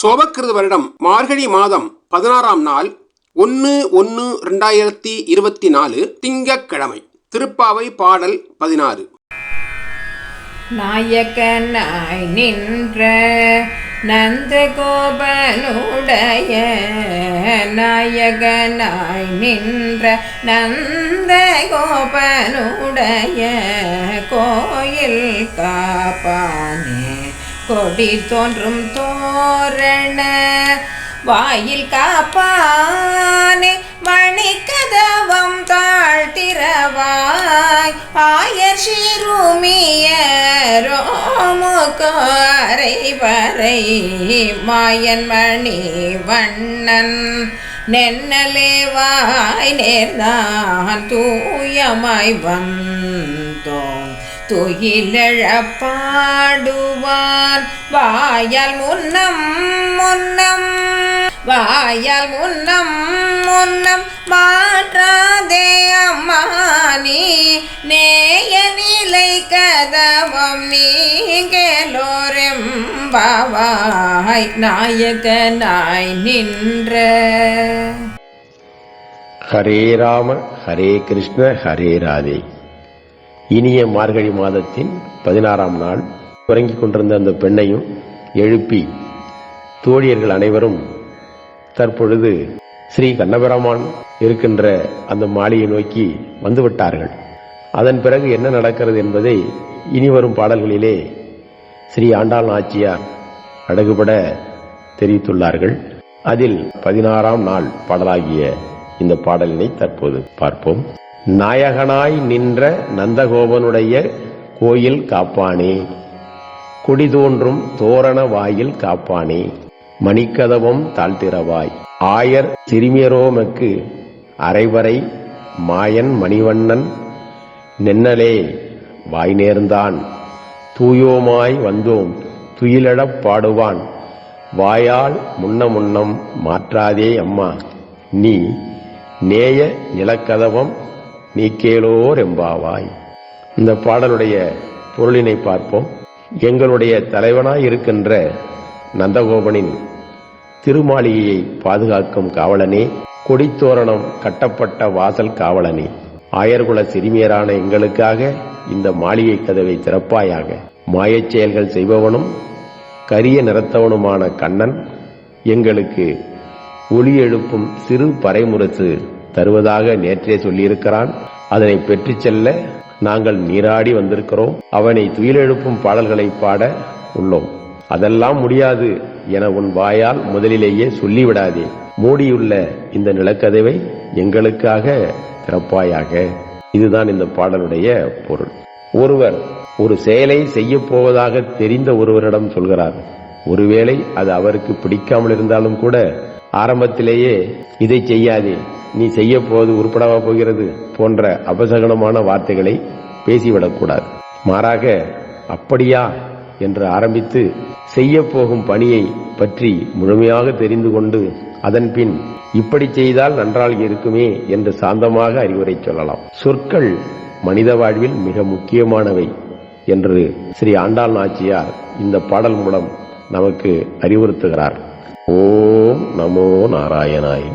சோபக்கிருத வருடம் மார்கழி மாதம் பதினாறாம் நாள் ஒன்று ஒன்று ரெண்டாயிரத்தி இருபத்தி நாலு திங்கக்கிழமை திருப்பாவை பாடல் பதினாறு. நாயகனாய் நின்ற நந்தகோபனுடைய நாயகனாய் நின்ற நந்தகோபனுடைய கோயில் காப்பானே. கொடி தோன்றும் தோரண வாயில் காப்பானே மணிக்கதவம் தாழ்த்திரவாய். ஆயர் சிறுமியரோமுக்காரை வரை மாயன் மணி வண்ணன் நென்னலே வாய் நேர்ந்தான் தூயமாய் வந்த துயிலழப்பாடுவான். வாயால் முன்னம் முன்னம் வாயால் முன்னம் முன்னம் மாற்றாதே அம்மா நீ நேய நிலை கதவம் நீங்கலோரெம் பாவாய் நாயகனாய் நின்ற. ஹரே ராம ஹரே கிருஷ்ண ஹரே ராதே. இனிய மார்கழி மாதத்தின் பதினாறாம் நாள். உறங்கிக் கொண்டிருந்த அந்த பெண்ணையும் எழுப்பி தோழியர்கள் அனைவரும் தற்பொழுது ஸ்ரீ கண்ணபெருமான் இருக்கின்ற அந்த மாளிகை நோக்கி வந்துவிட்டார்கள். அதன் பிறகு என்ன நடக்கிறது என்பதை இனி வரும் பாடல்களிலே ஸ்ரீ ஆண்டாள் நாச்சியார் அடகுபட தெரிவித்துள்ளார்கள். அதில் பதினாறாம் நாள் பாடலாகிய இந்த பாடலினை தற்போது பார்ப்போம். நாயகனாய் நின்ற நந்தகோபனுடைய கோயில் காப்பானே. குடி தோன்றும் தோரண வாயில் காப்பானே. மணிக்கதவம் தாழ்த்திரவாய் ஆயர் சிறுமியரோமக்கு அரைவரை மாயன் மணிவண்ணன் நென்னலே வாய் நேர்ந்தான். தூயோமாய் வந்தோம் துயிலடப் பாடுவான். வாயால் முன்ன முன்னம் மாற்றாதே அம்மா. நீ நேய நிலக்கதவம் நீ கேளோர் எம்பாவாய் இந்த பாடலுடைய பொருளினை பார்ப்போம். எங்களுடைய தலைவனாய் இருக்கின்ற நந்தகோபனின் திருமாளிகையை பாதுகாக்கும் காவலனே கொடித்தோரணம் கட்டப்பட்ட வாசல் காவலனே ஆயர்குல சிறுமியரான எங்களுக்காக இந்த மாளிகை கதவை திறப்பாயாக. மாயச் செயல்கள் செய்பவனும் கரிய நிறத்தவனுமான கண்ணன் எங்களுக்கு ஒளி எழுப்பும் சிறு பறைமுரசு தருவதாக நேற்றே சொல்லியிருக்கிறான். அதனை பெற்றுச் செல்ல நாங்கள் நீராடி வந்திருக்கிறோம். அவனை துயிலெழுப்பும் பாடல்களை பாட உள்ளோம். அதெல்லாம் முடியாது என உன் வாயால் முதலிலேயே சொல்லிவிடாதே. மூடியுள்ள இந்த நிலக்கதவை எங்களுக்காக திறப்பாயாக. இதுதான் இந்த பாடலுடைய பொருள். ஒருவர் ஒரு செயலை செய்ய போவதாக தெரிந்த ஒருவரிடம் சொல்கிறார். ஒருவேளை அது அவருக்கு பிடிக்காமல் இருந்தாலும் கூட ஆரம்பத்திலேயே இதை செய்யாதே. நீ செய்ய போவது உருப்படாக போகிறது போன்ற அபசகனமான வார்த்தைகளை பேசிவிடக்கூடாது. மாறாக அப்படியா என்று ஆரம்பித்து செய்ய போகும் பணியை பற்றி முழுமையாக தெரிந்து கொண்டு அதன்பின் இப்படி செய்தால் நன்றாக இருக்குமே என்று சாந்தமாக அறிவுரை சொல்லலாம். சொற்கள் மனித வாழ்வில் மிக முக்கியமானவை என்று ஸ்ரீ ஆண்டாள் நாச்சியார் இந்த பாடல் மூலம் நமக்கு அறிவுறுத்துகிறார். ஓம் நமோ நாராயணாய்.